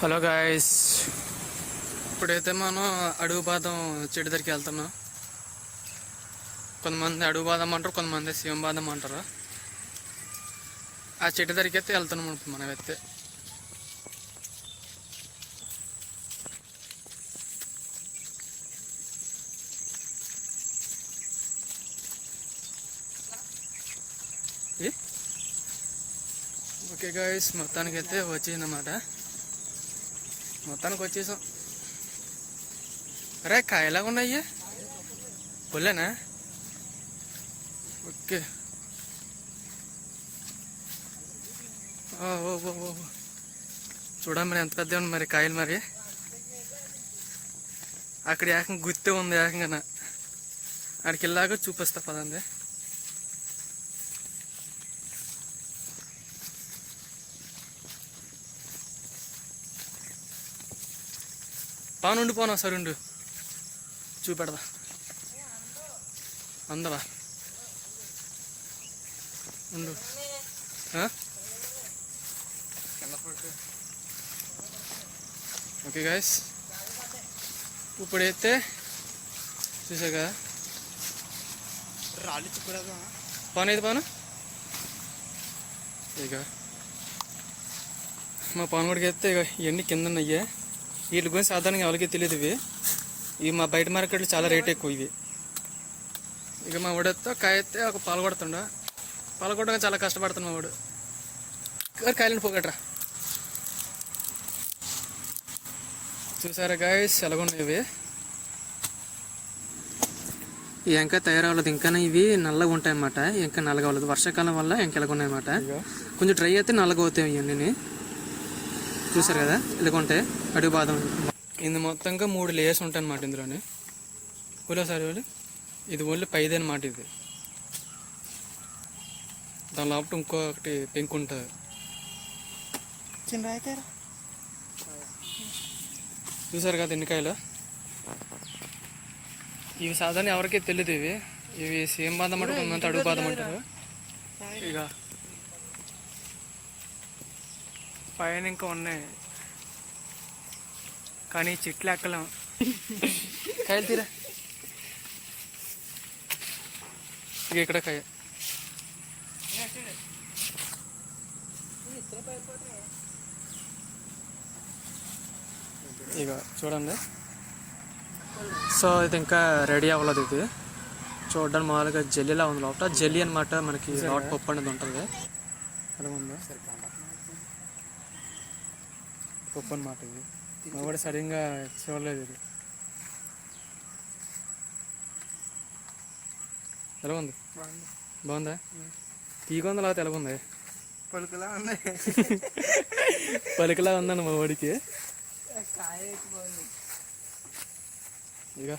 Hello guys. ఇప్పుడైతే మనం అడుగు బాదం చెట్టు దగ్గరికి వెళ్తున్నాం. కొంతమంది అడుగు బాదం అంటారు కొంతమంది శివం బాదం అంటారు. ఆ చెట్టు దగ్గరికి అయితే వెళ్తున్నాం ఇప్పుడు మనం అయితే. ఓకే గాయస్ మొత్తానికి అయితే వచ్చిందన్నమాట. మొత్తానికి వచ్చేసాం. అరే కాయలాగా ఉన్నాయి పుల్లేనా? ఓకే. ఓ చూడండి మరి ఎంత పెద్ద ఉంది మరి కాయలు మరి. అక్కడ ఏకంగా గుత్తే ఉంది ఏకంగా అక్కడికి వెళ్ళాక చూపిస్తా పదండి. పాను ఉండి పోనా సరే ఉండు. చూపెడదా. అందవా? ఉండు? Okay guys. ఇప్పుడైతే చూసా కదా? రాళ్ళు పాను అయితే పాను? ఇక మా పాను కూడా ఎత్తే ఇక ఇవన్నీ కింద వీటి గురించి సాధారణంగా ఎవరికి తెలియదు ఇవి. ఇవి మా బయట మార్కెట్లో చాలా రేట్ ఎక్కువ ఇవి. ఇక మా వాడితో కాయ ఎత్తే ఒక పాలు కొడుతుండ. పాలు కొట్టగా చాలా కష్టపడుతున్నా మా వాడు. కాయలను పోగట్రా చూసారా గాయస్ ఎలాగున్నాయి ఇవి. ఈ ఇంకా తయారవ్వలేదు. ఇంకా ఇవి నల్లగా ఉంటాయి అన్నమాట ఇంకా నల్లగా అవ్వలేదు వర్షాకాలం వల్ల ఇంకా ఎలాగ ఉన్నాయన్నమాట కొంచెం డ్రై అయితే నల్లగా అవుతాయి ఇవన్నీ చూసారు కదా? ఇలాగ ఉంటాయి అడుగు బాదం. ఇది మొత్తంగా మూడు లేయర్స్ ఉంటాయి అన్నమాట ఇందులోని. ఊళ్ళో సార్ వాళ్ళు ఇది ఓన్లీ పైది అనమాట ఇది. దాని లోపల ఇంకొకటి పెంకు ఉంటుంది. చూసారు కదా ఎన్నికాయలు? ఇవి సాధారణ ఎవరికీ తెలియదు ఇవి. ఇవి సేమ్ బాదం అంటారు కొంతమంది అడుగు బాదం అంటారు. ఇక పైన ఇంకా ఉన్నాయి. కానీ చెట్లు ఎక్కలేం కాయలు తీరా? ఇక ఇక్కడ కాయ. ఇక చూడండి. సో ఇది ఇంకా రెడీ అవ్వలేదు ఇది. చూడడానికి మామూలుగా జెల్లీలా ఉంది లోపల జెల్లీ అనమాట మనకి లోట పప్పు అనేది ఉంటుంది. ఎలా ఉందా? పప్పు అనమాట ఇది. మా కూడా సరిగ్గా చూడలేదు ఇది. ఎలా ఉంది బాగుందా? తీగొంద లేకపోతే ఎలా ఉంది. పలుకులా ఉన్నాయి పలికలా ఉందండి మా వాడికి ఇక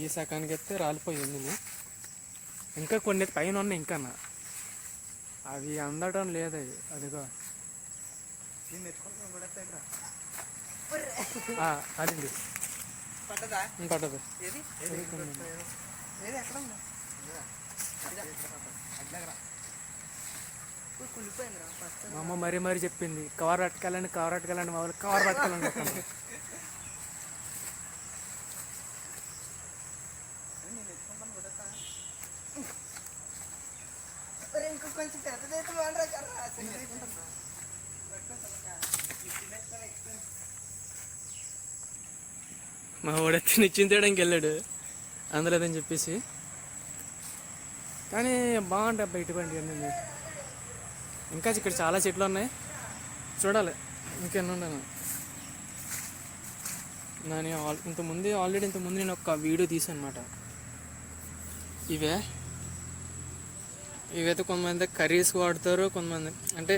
ఈ సకానికి అయితే రాలిపోయింది. ఇంకా కొన్ని పైన ఉన్నాయి ఇంకా అవి అందడం లేదు అవి అదిగో అదింది పట్టదా మా అమ్మ మరీ మరీ చెప్పింది కవర్ పట్టుకెళ్ళండి కవర్ పట్టుకెళ్ళండి మా వాళ్ళు కవర్ పట్టుకెళ్ళండి మా వాడు నిచ్చిన నిశ్చిం తేయడానికి వెళ్ళాడు అందలేదని చెప్పేసి కానీ బాగుంటాయి బయట బండి అన్నీ ఇంకా ఇక్కడ చాలా చెట్లు ఉన్నాయి. చూడాలి. ఇంకెన్ని ఉండను నేను ఆల్ ఇంతకుముందు ఆల్రెడీ ఇంతకుముందు నేను ఒక వీడియో తీసాను అనమాట ఇవే. ఇవైతే కొంతమంది కర్రీస్ వాడతారు కొంతమంది అంటే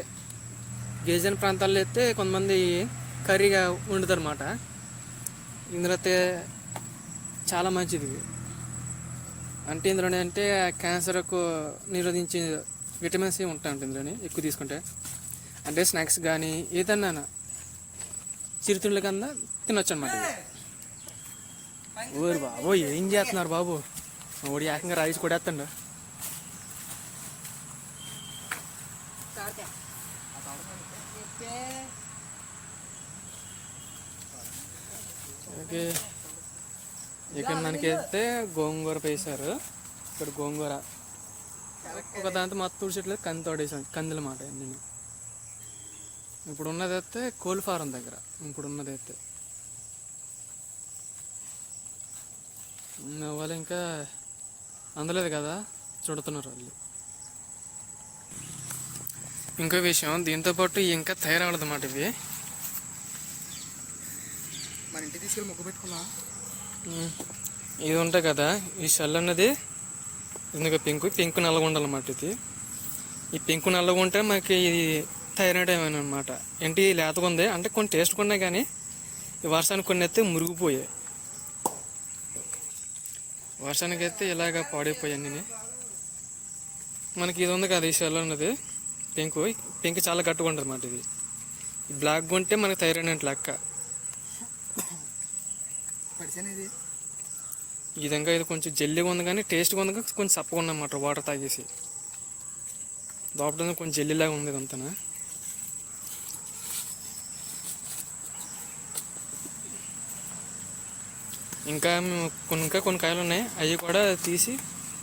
గిరిజన ప్రాంతాల్లో అయితే కొంతమంది కర్రీగా వండుతారు అన్నమాట. ఇందులో అయితే చాలా మంచిది. అంటే ఇందులోనే అంటే క్యాన్సర్కు నిరోధించే విటమిన్స్ ఉంటాయి ఇందులోని ఎక్కువ తీసుకుంటే. అంటే స్నాక్స్ కానీ ఏదన్నా చిరుతిండ్ల కింద తినొచ్చు అనమాట ఓరు బాబు ఏం చేస్తున్నారు బాబు? ఓడి ఏకంగా రైస్ కొడేస్తాడు ఓకే ఇక్కడ మనకి అయితే గోంగూర వేసారు ఇక్కడ గోంగూర. ఒక దాంతో మొత్తం తుడిచట్లేదు కంది తోడేసాం కందుల మాట నేను ఇప్పుడు ఉన్నది అయితే కోల్ ఫారం దగ్గర. ఇప్పుడు ఉన్నది అయితే వాళ్ళు ఇంకా అందలేదు కదా? చూడుతున్నారు వాళ్ళు. ఇంకో విషయం దీంతో పాటు ఇంకా తయారవలదన్నమాట ఇవి. మన ఇంటికి తీసుకెళ్ళి ముగ్గు పెట్టుకున్నాం ఇది ఉంటాయి కదా ఈ షెల్ అన్నది. ఎందుకు పెంకు పెంకు నల్లగా ఉండాలన్నమాట ఇది. ఈ పెంకు నల్లగా ఉంటే మనకి ఇది థైరాయిడ్ ఏమైనా అనమాట ఏంటి లేతగా ఉంది అంటే కొన్ని టేస్ట్ కొన్నా కానీ ఈ వర్షానికి కొన్ని అయితే మురిగిపోయాయి. వర్షానికి అయితే ఇలాగ పాడైపోయాయి అన్నీ మనకి ఇది ఉంది కదా ఈ షెల్ అన్నది. పెంకు పెంకు చాలా గట్టిగా ఉంటుంది అన్నమాట ఇది బ్లాక్గా ఉంటే మనకి థైరాయిడ్ అంటే లెక్క. ఈ విధంగా ఇది కొంచెం జెల్లీగా ఉంది కానీ టేస్ట్గా ఉంది కానీ కొంచెం సప్పగా ఉందన్నమాట వాటర్ తాగేసి. లోపల కొంచెం జెల్లీలాగా ఉంది ఇదంతా ఇంకా మేము కొన్ని ఇంకా కొన్ని కాయలు ఉన్నాయి అవి కూడా తీసి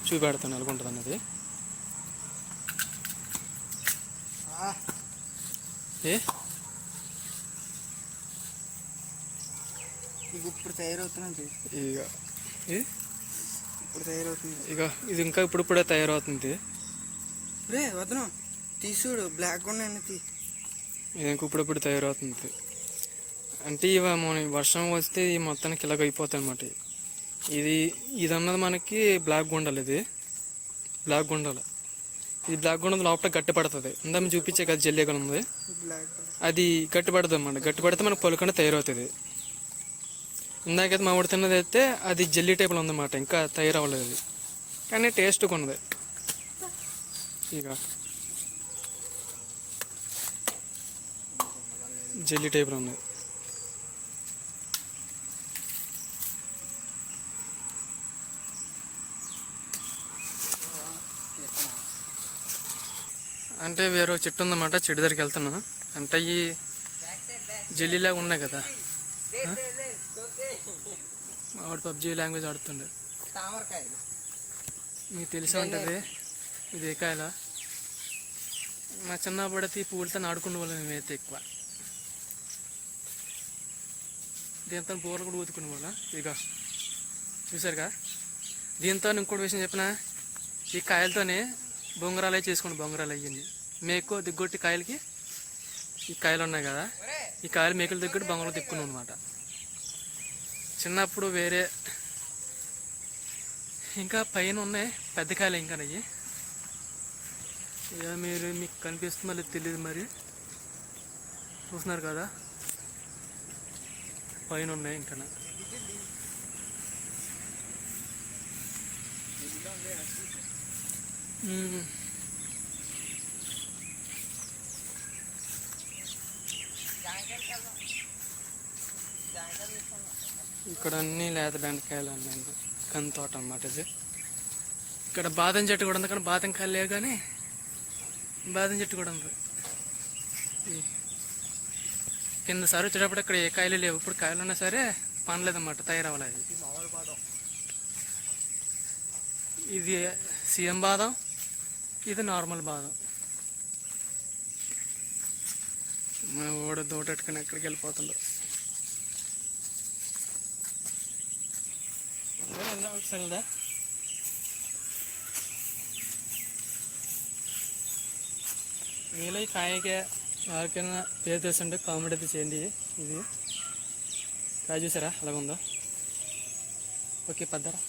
చూపెడతాను ఎలాగుంటుంది అన్నది. ఏ? ఇప్పుడు తయారవుతున్నది ఇక? ఇప్పుడు తయారవుతుంది. ఇక ఇది ఇంకా ఇప్పుడిప్పుడే తయారవుతుంది రే వదనం. తీసుడు బ్లాక్ ఉన్నాయండి తీ. ఇది ఇంకా ఇప్పుడిప్పుడు తయారవుతుంది అంటే ఇవ మన వర్షం వస్తే ఈ మొత్తానికి ఇలాగ అయిపోతాయి అనమాట ఇది ఇది అన్నది మనకి బ్లాక్ గుండాలి ఇది. బ్లాక్ గుండాలి. ఇది బ్లాక్ గుండలు లోపల గట్టి పడుతుంది. ఇందా చూపించే కదా జల్లీగా ఉంది. అది గట్టి పడుతుంది అన్నమాట. గట్టి పడితే మనకు పొలకుండా తయారవుతుంది. ఇందాకైతే మామిడి తిన్నది అయితే అది జల్లీ టైప్లో ఉందన్నమాట ఇంకా తయారవ్వలేదు అది. కానీ టేస్ట్గా ఉన్నది ఇక జల్లీ టైప్లో ఉంది. అంటే వేరే చెట్టు ఉందన్నమాట చెట్టు దగ్గరికి వెళ్తున్నా. అంటే ఈ జల్లీలాగా ఉన్నాయి కదా. ఆవిడ పబ్జీ లాంగ్వేజ్ ఆడుతుండే. తామరకాయలు. మీకు తెలిసి ఉంటుంది. ఇది ఏ కాయల మా చిన్నప్పుడైతే ఈ పూలతో ఆడుకునే వాళ్ళం మేమైతే ఎక్కువ. దీంతో బోర్లు కూడా ఊతుకునే వాళ్ళ. ఇదిగో చూసారుగా? దీంతో ఇంకోటి విషయం చెప్పిన? ఈ కాయలతోనే బొంగరాలు అవి చేసుకోండి బొంగరాలు అయ్యింది. మేకు దిగ్గొట్టి కాయలకి ఈ కాయలు ఉన్నాయి కదా ఈ కాయలు మేకలు దిగ్గొట్టి బొంగరాలు తిక్కున్నాం అనమాట చిన్నప్పుడు వేరే. ఇంకా పైన ఉన్నాయి పెద్ద కాయలు ఇంకా అయ్యి. ఇక మీరు మీకు కనిపిస్తుంది మళ్ళీ తెలియదు మరి. చూస్తున్నారు కదా. పైన ఉన్నాయి ఇంకా. మ్మ్. ఇక్కడ అన్ని లేత బెండకాయలు అన్నీ కంది తోట అన్నమాట ఇది. ఇక్కడ బాదం చెట్టు కూడా ఉంది కానీ బాదం కాయలు లేవు కానీ బాదం చెట్టు కూడా ఉంది. ఈ కింద సార్ వచ్చేటప్పుడు ఇక్కడ ఏ కాయలు లేవు. ఇప్పుడు కాయలు ఉన్నా సరే పనలేదన్నమాట తయారవ్వలేదు ఇది ఇది సీఎం బాదం ఇది నార్మల్ బాదం. మా ఓడ దోటెట్టుకుని ఎక్కడికి వెళ్ళిపోతుండో. ఒకసారిదా మీలో ఈ కాయకి ఎవరికైనా పేరు తెలుసుంటే కామెంట్ అయితే చేయండి ఇది. కాయ చూసారా? అలాగుందో ఓకే పద్దరా.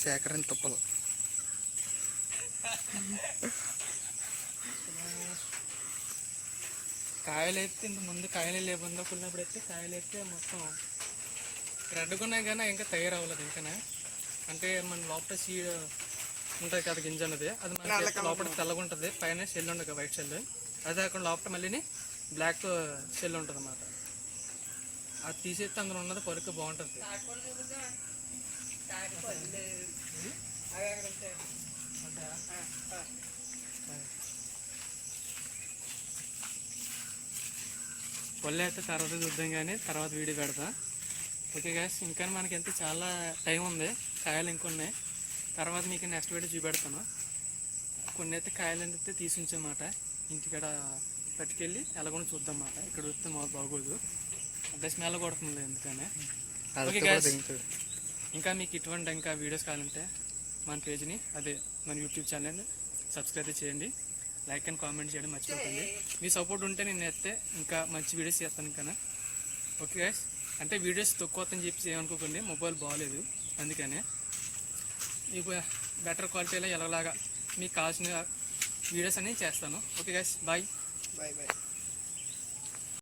సేకరణ తుప్పలు. కాయలు అయితే ఇంత ముందు కాయలు లేకుండా కొన్నప్పుడు అయితే కాయలు అయితే మొత్తం రెడ్గా ఉన్నాయి కానీ ఇంకా తయారవ్వలేదు ఇంకా అంటే మన లోపల సీడ్ ఉంటుంది కదా గింజ అన్నది అది మనకి లోపల తెల్లగా ఉంటుంది పైన షెల్ ఉంటుంది వైట్ షెల్ అదే అక్కడ లోపల మళ్ళీ బ్లాక్ షెల్ ఉంటుంది అన్నమాట అది తీసేస్తే అందులో ఉన్నది పరుకు బాగుంటుంది. పళ్ళు అయితే తర్వాత చూద్దాం కానీ తర్వాత వీడియో పెడతా. ఓకే గ్యాస్ ఇంకా మనకి ఎంత చాలా టైం ఉంది. కాయలు ఇంకొన్నాయి. తర్వాత మీకు నెక్స్ట్ వీడియో చూపెడతాను. కొన్ని అయితే కాయలు అయితే తీసి ఉంచామాట ఇంటికాడ పట్టుకెళ్ళి ఎలాగో చూద్దాం అన్నమాట ఇక్కడ వస్తే మాకు బాగోదు. అదే స్మెల్ కొడుతుంది ఎందుకని. Okay guys. ఇంకా మీకు ఇటువంటి ఇంకా వీడియోస్ కావాలంటే మన పేజ్ని అదే మన యూట్యూబ్ ఛానల్ సబ్స్క్రైబ్ చేయండి. లైక్ అండ్ కామెంట్ చేయడం మర్చిపోకండి. మీ సపోర్ట్ ఉంటే నేను ఎత్తే ఇంకా మంచి వీడియోస్ చేస్తాను కన్నా ఓకే గైస్ అంటే వీడియోస్ తక్కువ అని చెప్పి ఏమనుకోకండి. మొబైల్ బాగాలేదు అందుకనే మీకు బెటర్ క్వాలిటీలో ఎలాగలాగా మీకు కావాల్సిన వీడియోస్ అనేవి చేస్తాను. Okay guys bye bye bye